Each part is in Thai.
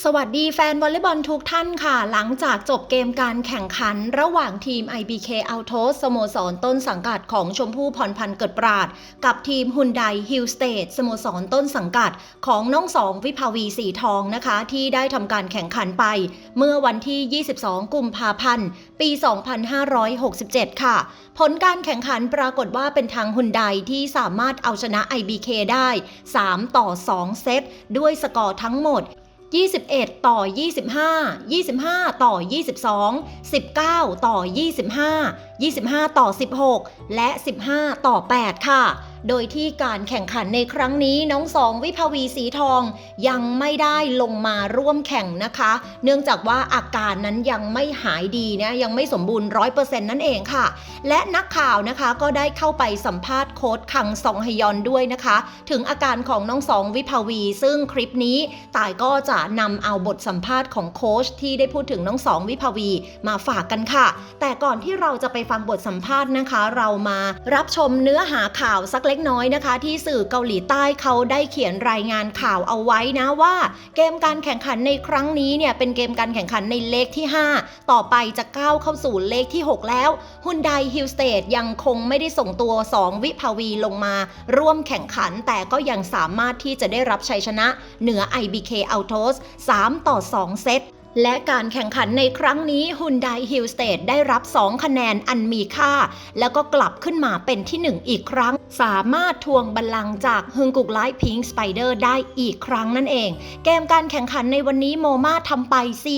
สวัสดีแฟนวอลเลย์บอลทุกท่านค่ะ หลังจากจบเกมการแข่งขันระหว่างทีม IBK a u t o s สโมสรต้นสังกัดของชมพู่พรพันธ์เกิดปราด กับทีมฮุนไดฮิลสเตทสโมสรต้นสังกัดของน้องสองวิภาวีสีทองนะคะ ที่ได้ทำการแข่งขันไป เมื่อวันที่ 22 กุมภาพันธ์ ปี 2567 ค่ะ ผลการแข่งขันปรากฏว่าเป็นทางฮุนไดที่สามารถเอาชนะ IBK ได้ 3 ต่อ 2 เซตด้วยสกอร์ทั้งหมด 21 ต่อ 25 25 ต่อ 22 19 ต่อ 25 25 ต่อ 16 และ 15 ต่อ 8 ค่ะ โดยที่การแข่งขันในครั้งนี้น้องสองวิภาวีสีทองยังไม่ได้ลงมาร่วมแข่งนะคะ เนื่องจากว่าอาการนั้นยังไม่หายดีนะยังไม่สมบูรณ์100%นั่นเองค่ะ และนักข่าวนะคะก็ได้เข้าไปสัมภาษณ์โค้ดคังซองฮยอนด้วยนะคะ ถึงอาการของน้องสองวิภาวี ซึ่งคลิปนี้ต่ายก็จะนำเอาบทสัมภาษณ์ของโค้ชที่ได้พูดถึงน้องสองวิภาวีมาฝากกันค่ะ แต่ก่อนที่เราจะไปฟังบทสัมภาษณ์นะคะ เรามารับชมเนื้อหาข่าวสักเล็กเล็กน้อยนะคะ ที่สื่อเกาหลีใต้เขาได้เขียนรายงานข่าวเอาไว้นะว่า เกมการแข่งขันในครั้งนี้เนี่ยเป็นเกมการแข่งขันในเลขที่ 5 ต่อไปจะก้าวเข้าสู่เลขที่ 6 แล้วฮุนไดฮิลสเตทยังคงไม่ได้ส่งตัว 2 วิภาวีลงมาร่วมแข่งขัน แต่ก็ยังสามารถที่จะได้รับชัยชนะ เหนือ IBK Autos 3 ต่อ 2 เซต และการแข่งขันในครั้งนี้ฮุนไดฮิลสเต e ได้รับ 2 คะแนนอันมีค่า แล้วก็กลับขึ้นมาเป็นที่ 1 อีกครั้ง สามารถทวงบัลลังก์จากฮึงกุกไลท์พิงสไปเดอร์ได้อีกครั้งนั่นเอง เกมการแข่งขันในวันนี้โมมาทำไป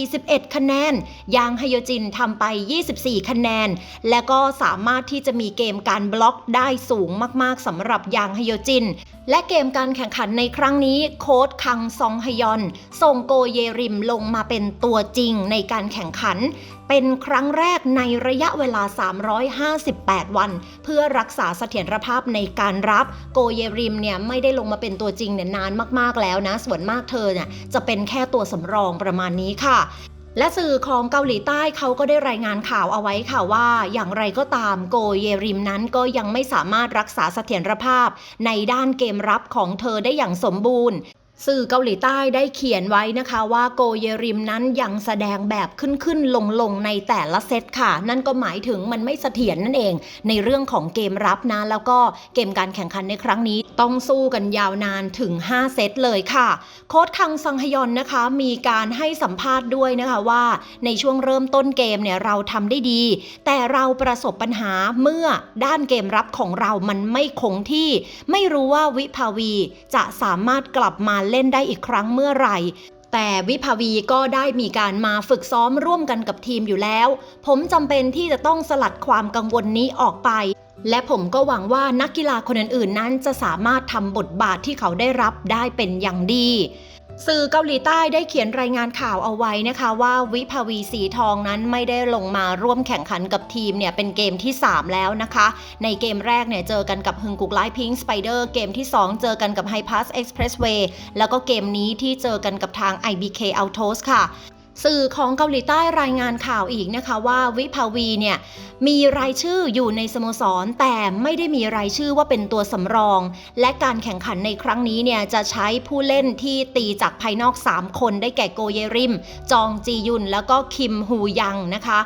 41 คะแนน ยางฮโยจินทำไป 24 คะแนน และก็สามารถที่จะมีเกมการบล็อกได้สูงมากๆสำหรับยางฮโยจิน และเกมการแข่งขันในครั้งนี้โค้ดคังซองฮยอนส่งโกเยริมลงมาเป็นตัวจริงในการแข่งขัน เป็นครั้งแรกในระยะเวลา 358 วัน เพื่อรักษาเสถียรภาพในการรับโกเยริมเนี่ยไม่ได้ลงมาเป็นตัวจริงเนี่ยนานมากๆแล้วนะ ส่วนมากเธอเนี่ยจะเป็นแค่ตัวสำรองประมาณนี้ค่ะ และสื่อของเกาหลีใต้เขาก็ได้รายงานข่าวเอาไว้ค่ะว่า อย่างไรก็ตามโกเยริมนั้นก็ยังไม่สามารถรักษาเสถียรภาพในด้านเกมรับของเธอได้อย่างสมบูรณ์ สื่อเกาหลีใต้ได้เขียนไว้นะคะว่าโกเยริมนั้นยังแสดงแบบขึ้นขึ้นลงลงในแต่ละเซตค่ะ นั่นก็หมายถึงมันไม่เสถียรนั่นเอง ในเรื่องของเกมรับนะ แล้วก็เกมการแข่งขันในครั้งนี้ ต้องสู้กันยาวนานถึง 5 เซตเลยค่ะ โค้ดคังซังฮยอนนะคะ มีการให้สัมภาษณ์ด้วยนะคะว่า ในช่วงเริ่มต้นเกมเนี่ยเราทำได้ดี แต่เราประสบปัญหาเมื่อด้านเกมรับของเรามันไม่คงที่ ไม่รู้ว่าวิภาวีจะสามารถกลับมาเล่นได้อีกครั้งเมื่อไหร่ แต่วิภาวีก็ได้มีการมาฝึกซ้อมร่วมกันกับทีมอยู่แล้ว ผมจำเป็นที่จะต้องสลัดความกังวลนี้ออกไป และผมก็หวังว่านักกีฬาคนอื่นๆ นั้นจะสามารถทำบทบาทที่เขาได้รับได้เป็นอย่างดี สื่อเกาหลีใต้ได้เขียนรายงานข่าวเอาไว้นะคะว่าวิภาวีสีทองนั้นไม่ได้ลงมาร่วมแข่งขันกับทีมเนี่ยเป็นเกมที่ 3 แล้วนะคะ ในเกมแรกเนี่ยเจอกันกับฮึงกุกไลพิงสไปเดอร์เกมที่ 2 เจอกันกับไฮพาสเอ็กซ์เพรสเวย์แล้วก็เกมนี้ที่เจอกันกับทาง IBK Autos ค่ะ สื่อของเกาหลีใต้รายงานข่าวอีกนะคะว่าวิภาวีเนี่ยมีรายชื่ออยู่ในสโมสร แต่ไม่ได้มีรายชื่อว่าเป็นตัวสำรอง และการแข่งขันในครั้งนี้เนี่ยจะใช้ผู้เล่นที่ตีจากภายนอก 3 คนได้แก่โกเยริม จองจียุนแล้วก็คิมฮูยังนะคะ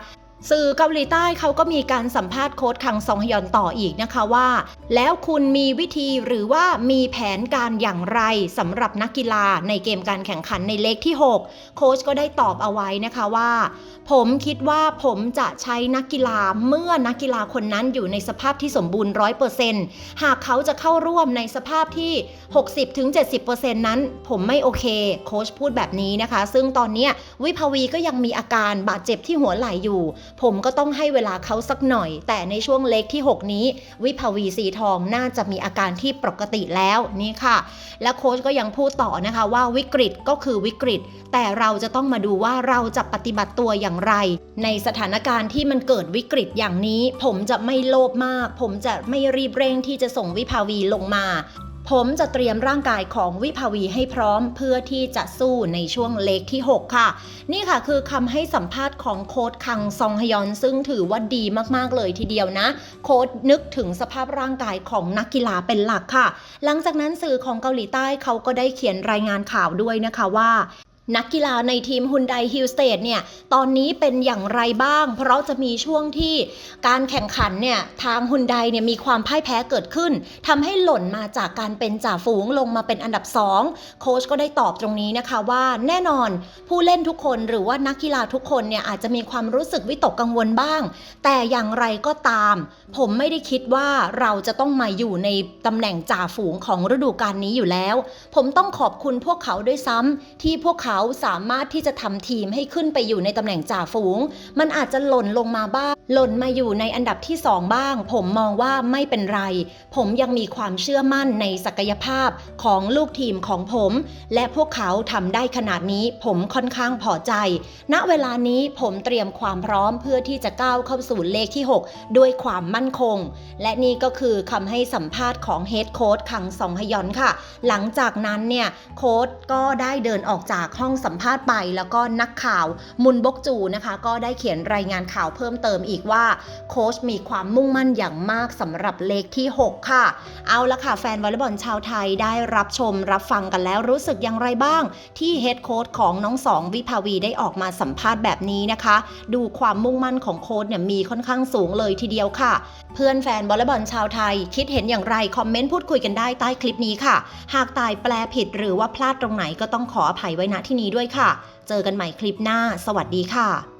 สื่อเกาหลีใต้เขาก็มีการสัมภาษณ์โค้ดคังซองฮยอนต่ออีกนะคะว่า แล้วคุณมีวิธีหรือว่ามีแผนการอย่างไรสำหรับนักกีฬาในเกมการแข่งขันในเลขที่ 6 โค้ชก็ได้ตอบเอาไว้นะคะว่า ผมคิดว่าผมจะใช้นักกีฬาเมื่อนักกีฬาคนนั้นอยู่ในสภาพที่สมบูรณ์ 100%หากเขาจะเข้าร่วมในสภาพที่ 60-70%นั้น ผมไม่โอเค โค้ชพูดแบบนี้นะคะ ซึ่งตอนนี้วิภาวีก็ยังมีอาการบาดเจ็บที่หัวไหล่อยู่ผมก็ต้องให้เวลาเขาสักหน่อย แต่ในช่วงเล็กที่ 6 นี้ วิภาวีสีทองน่าจะมีอาการที่ปกติแล้วนี่ค่ะ และโค้ชก็ยังพูดต่อนะคะว่าวิกฤตก็คือวิกฤต แต่เราจะต้องมาดูว่าเราจะปฏิบัติตัวอย่างไร ในสถานการณ์ที่มันเกิดวิกฤตอย่างนี้ ผมจะไม่โลภมาก ผมจะไม่รีบเร่งที่จะส่งวิภาวีลงมา ผมจะเตรียมร่างกายของวิภาวีให้พร้อมเพื่อที่จะสู้ในช่วงเลกที่ 6 ค่ะ นี่ค่ะคือคำให้สัมภาษณ์ของโค้ดคังซองฮยอน ซึ่งถือว่าดีมากๆเลยทีเดียวนะ โค้ดนึกถึงสภาพร่างกายของนักกีฬาเป็นหลักค่ะ หลังจากนั้นสื่อของเกาหลีใต้เขาก็ได้เขียนรายงานข่าวด้วยนะคะว่า นักกีฬาในทีมฮุนไดฮิลสเตดเนี่ยตอนนี้เป็นอย่างไรบ้าง เพราะจะมีช่วงที่การแข่งขันเนี่ยทางฮุนไดเนี่ยมีความพ่ายแพ้เกิดขึ้นทำให้หล่นมาจากการเป็นจ่าฝูงลงมาเป็นอันดับ 2 โค้ชก็ได้ตอบตรงนี้นะคะว่าแน่นอนผู้เล่นทุกคนหรือว่านักกีฬาทุกคนเนี่ยอาจจะมีความรู้สึกวิตกกังวลบ้าง แต่อย่างไรก็ตาม ผมไม่ได้คิดว่าเราจะต้องมาอยู่ในตำแหน่งจ่าฝูงของฤดูกาลนี้อยู่แล้ว ผมต้องขอบคุณพวกเขาด้วยซ้ำที่พวกเขาสามารถที่จะทำทีมให้ขึ้นไปอยู่ในตำแหน่งจ่าฝูง มันอาจจะหล่นลงมาบ้าง หล่นมาอยู่ในอันดับที่2บ้าง ผมมองว่าไม่เป็นไร ผมยังมีความเชื่อมั่นในศักยภาพของลูกทีมของผม และพวกเขาทำได้ขนาดนี้ผมค่อนข้างพอใจ ณ เวลานี้ผมเตรียมความพร้อมเพื่อที่จะก้าวเข้าสู่เลขที่ 6 ด้วยความมั่นคง และนี่ก็คือคำให้สัมภาษณ์ของเฮดโค้ชคังซองฮยอนค่ะ หลังจากนั้นเนี่ยโค้ชก็ได้เดินออกจากห้ององสัมภาษณ์ไปแล้วก็นักข่าวมุนบกจูนะคะก็ได้เขียนรายงานข่าวเพิ่มเติมอีกว่าโค้ชมีความมุ่งมั่นอย่างมากสำหรับเลขที่ 6 ค่ะ เอาละค่ะแฟนวอลเลย์บอลชาวไทยได้รับชมรับฟังกันแล้วรู้สึกอย่างไรบ้าง ที่เฮดโค้ชของน้องสองวิภาวีได้ออกมาสัมภาษณ์แบบนี้นะคะ ดูความมุ่งมั่นของโค้ชเนี่ยมีค่อนข้างสูงเลยทีเดียวค่ะ เพื่อนแฟนวอลเลย์บอลชาวไทย คิดเห็นอย่างไรคอมเมนต์พูดคุยกันได้ใต้คลิปนี้ค่ะ หากตายแปลผิดหรือว่าพลาดตรงไหนก็ต้องขออภัยไว้ณที่นี้ด้วยค่ะ เจอกันใหม่คลิปหน้า สวัสดีค่ะ